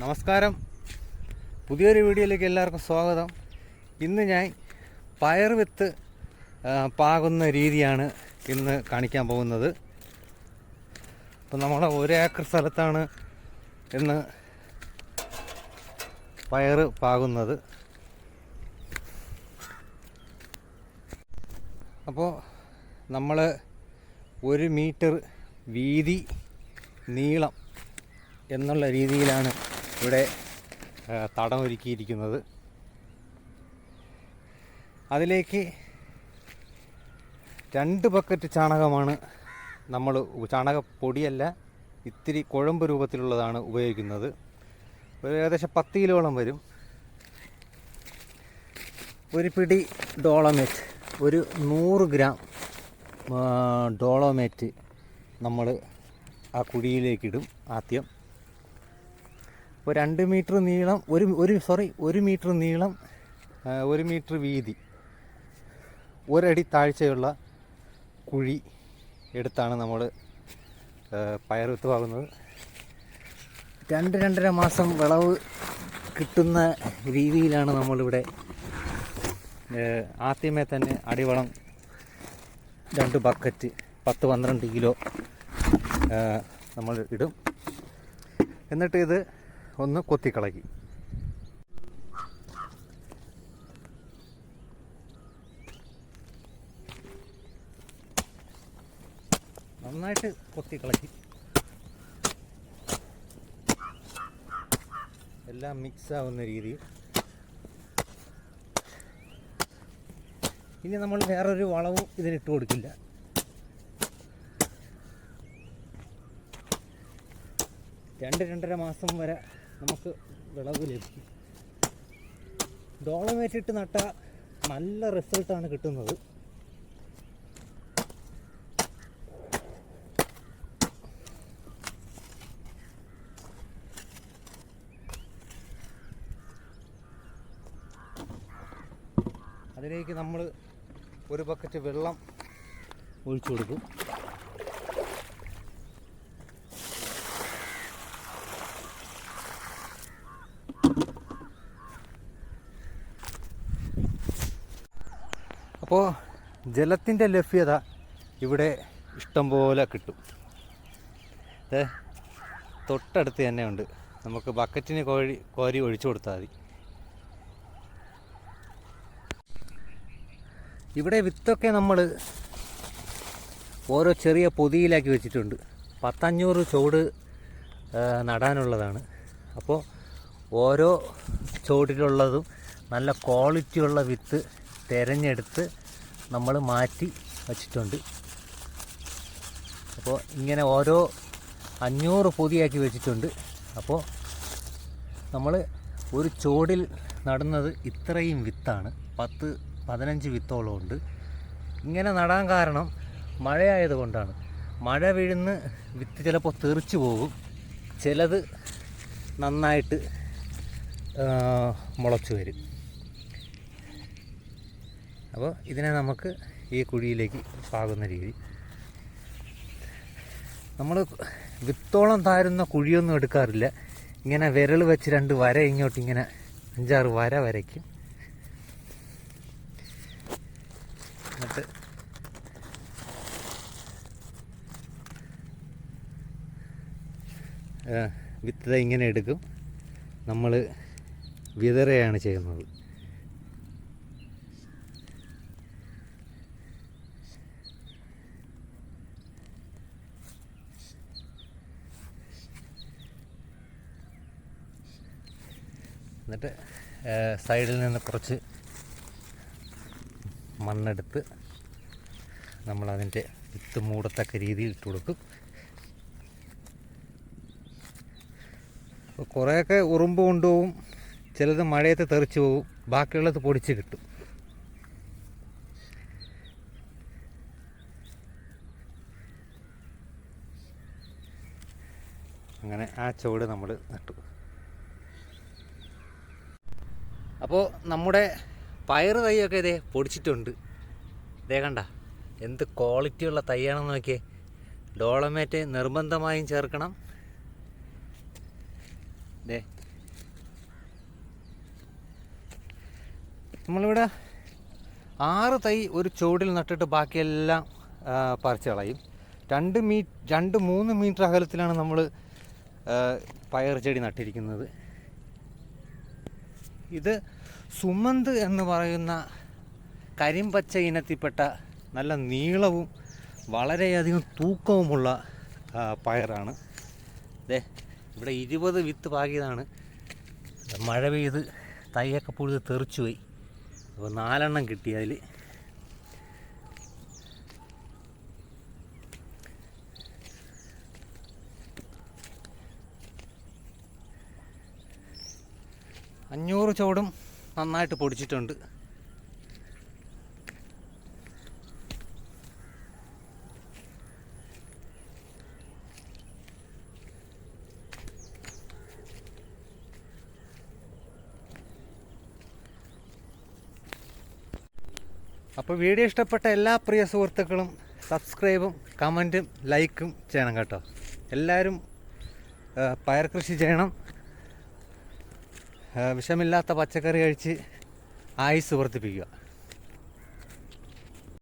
നമസ്കാരം. പുതിയൊരു വീഡിയോയിലേക്ക് എല്ലാവർക്കും സ്വാഗതം. ഇന്ന് ഞാൻ പയർ വിത്ത് പാകുന്ന രീതിയാണ് ഇന്ന് കാണിക്കാൻ പോകുന്നത്. അപ്പം നമ്മളെ ഒരേക്കർ സ്ഥലത്താണ് ഇന്ന് പയർ പാകുന്നത്. അപ്പോൾ നമ്മൾ ഒരു മീറ്റർ വീതി നീളം എന്നുള്ള രീതിയിലാണ് ഇവിടെ തടം ഒരുക്കിയിരിക്കുന്നത് അതിലേക്ക് രണ്ട് ബക്കറ്റ് ചാണകമാണ് നമ്മൾ ചാണകപ്പൊടിയല്ല ഇത്തിരി കുഴമ്പ് രൂപത്തിലുള്ളതാണ് ഉപയോഗിക്കുന്നത്. ഒരു ഏകദേശം പത്ത് കിലോളം വരും. ഒരു പിടി ഡോളമേറ്റ് ഒരു നൂറ് ഗ്രാം ഡോളോമേറ്റ് നമ്മൾ ആ കുഴിയിലേക്കിടും ആദ്യം. ഒരു രണ്ട് മീറ്റർ നീളം ഒരു ഒരു സോറി ഒരു മീറ്റർ നീളം ഒരു മീറ്റർ വീതി. ഒരടി താഴ്ചയുള്ള കുഴി എടുത്താണ് നമ്മൾ പയർ വിത്തുവാകുന്നത്. രണ്ട് രണ്ടര മാസം വിളവ് കിട്ടുന്ന രീതിയിലാണ് നമ്മളിവിടെ ആദ്യമേ തന്നെ അടിവളം രണ്ട് ബക്കറ്റ് പത്ത് പന്ത്രണ്ട് കിലോ നമ്മൾ ഇടും. എന്നിട്ട് ഇത് ഒന്ന് കൊത്തിക്കളക്കി നന്നായിട്ട് കൊത്തിക്കളക്കി എല്ലാം മിക്സ് ആവുന്ന രീതിയിൽ. ഇനി നമ്മൾ വേറൊരു വളവും ഇതിനിട്ട് കൊടുക്കില്ല. രണ്ട് രണ്ടര മാസം വരെ നമുക്ക് വിളവ് ലഭിക്കും. ഡോളമേറ്റ് ഇട്ട് നട്ട നല്ല റിസൾട്ടാണ് കിട്ടുന്നത്. അതിലേക്ക് നമ്മൾ ഒരു ബക്കറ്റ് വെള്ളം ഒഴിച്ചു കൊടുക്കും. അപ്പോൾ ജലത്തിന്റെ ലഭ്യത ഇവിടെ ഇഷ്ടം പോലെ കിട്ടും തൊട്ടടുത്ത് തന്നെ ഉണ്ട്. നമുക്ക് ബക്കറ്റിന് കോഴി കോരി ഒഴിച്ചു കൊടുത്താൽ മതി. ഇവിടെ വിത്തൊക്കെ നമ്മൾ ഓരോ ചെറിയ പൊതിയിലാക്കി വെച്ചിട്ടുണ്ട്. പത്തഞ്ഞൂറ് ചുവട് നടാനുള്ളതാണ്. അപ്പോൾ ഓരോ ചുവടിലുള്ളതും നല്ല ക്വാളിറ്റിയുള്ള വിത്ത് തിരഞ്ഞെടുത്ത് നമ്മൾ മാറ്റി വച്ചിട്ടുണ്ട്. അപ്പോൾ ഇങ്ങനെ ഓരോ അഞ്ഞൂറ് പൊതിയാക്കി വെച്ചിട്ടുണ്ട്. അപ്പോൾ നമ്മൾ ഒരു ചോടിൽ നടുന്നത് ഇത്രയും വിത്താണ്. പത്ത് പതിനഞ്ച് വിത്തോളം ഉണ്ട്. ഇങ്ങനെ നടാൻ കാരണം മഴയായതുകൊണ്ടാണ്. മഴ വീഴുന്ന വിത്ത് ചിലപ്പോൾ തെറിച്ചു പോകും. ചിലത് നന്നായിട്ട് മുളച്ചു വരും. അപ്പോൾ ഇതിനെ നമുക്ക് ഈ കുഴിയിലേക്ക് പാകുന്ന രീതി. നമ്മൾ വിത്തോളം താരുന്ന കുഴിയൊന്നും എടുക്കാറില്ല. ഇങ്ങനെ വിരൽ വെച്ച് രണ്ട് വര ഇങ്ങോട്ട് ഇങ്ങനെ അഞ്ചാറ് വര വരയ്ക്കും. എന്നിട്ട് വിത്ത് ഇങ്ങനെ എടുക്കും. നമ്മൾ വിതറയാണ് ചെയ്യുന്നത്. എന്നിട്ട് സൈഡിൽ നിന്ന് കുറച്ച് മണ്ണെടുത്ത് നമ്മളതിന്റെ വിത്ത് മൂടത്തക്ക രീതിയിൽ ഇട്ട് കൊടുക്കും. അപ്പോൾ കുറേയൊക്കെ ഉറുമ്പ് കൊണ്ടുപോകും ചിലത് മഴയത്ത് തെറിച്ച് പോകും ബാക്കിയുള്ളത് പൊടിച്ച് കിട്ടും. അങ്ങനെ ആ ചുവട് നമ്മൾ നട്ടു. അപ്പോൾ നമ്മുടെ പയർ തൈയൊക്കെ ഇതേ പൊടിച്ചിട്ടുണ്ട്. ഇതേ കണ്ട എന്ത് ക്വാളിറ്റിയുള്ള തൈയാണെന്ന് നോക്കിയേ. ഡോളമേറ്റ് നിർബന്ധമായും ചേർക്കണം. ഇതേ നമ്മളിവിടെ ആറ് തൈ ഒരു ചുവടിൽ നട്ടിട്ട് ബാക്കിയെല്ലാം പറിച്ചു കളയും. രണ്ട് മീ രണ്ട് മൂന്ന് മീറ്റർ അകലത്തിലാണ് നമ്മൾ പയർ ചെടി നട്ടിരിക്കുന്നത്. ഇത് സുമന്ത് എന്ന് പറയുന്ന കരിമ്പച്ച ഇനത്തിൽപ്പെട്ട നല്ല നീളവും വളരെയധികം തൂക്കവുമുള്ള പയറാണ്. ദേ ഇവിടെ ഇരുപത് വിത്ത് പാകിയതാണ്. മഴ പെയ്ത് തൈയൊക്കെ പുഴുത് തെറിച്ചു പോയി അപ്പോൾ നാലെണ്ണം കിട്ടി അതിൽ. അഞ്ഞൂറ് ചോടും നന്നായിട്ട് പൊടിച്ചിട്ടുണ്ട്. അപ്പോൾ വീഡിയോ ഇഷ്ടപ്പെട്ട എല്ലാ പ്രിയ സുഹൃത്തുക്കളും സബ്സ്ക്രൈബും കമന്റും ലൈക്കും ചെയ്യണം കേട്ടോ. എല്ലാവരും പയർ കൃഷി ചെയ്യണം. വിഷമില്ലാത്ത പച്ചക്കറി കഴിച്ച് ആയുസ് വർദ്ധിപ്പിക്കുക.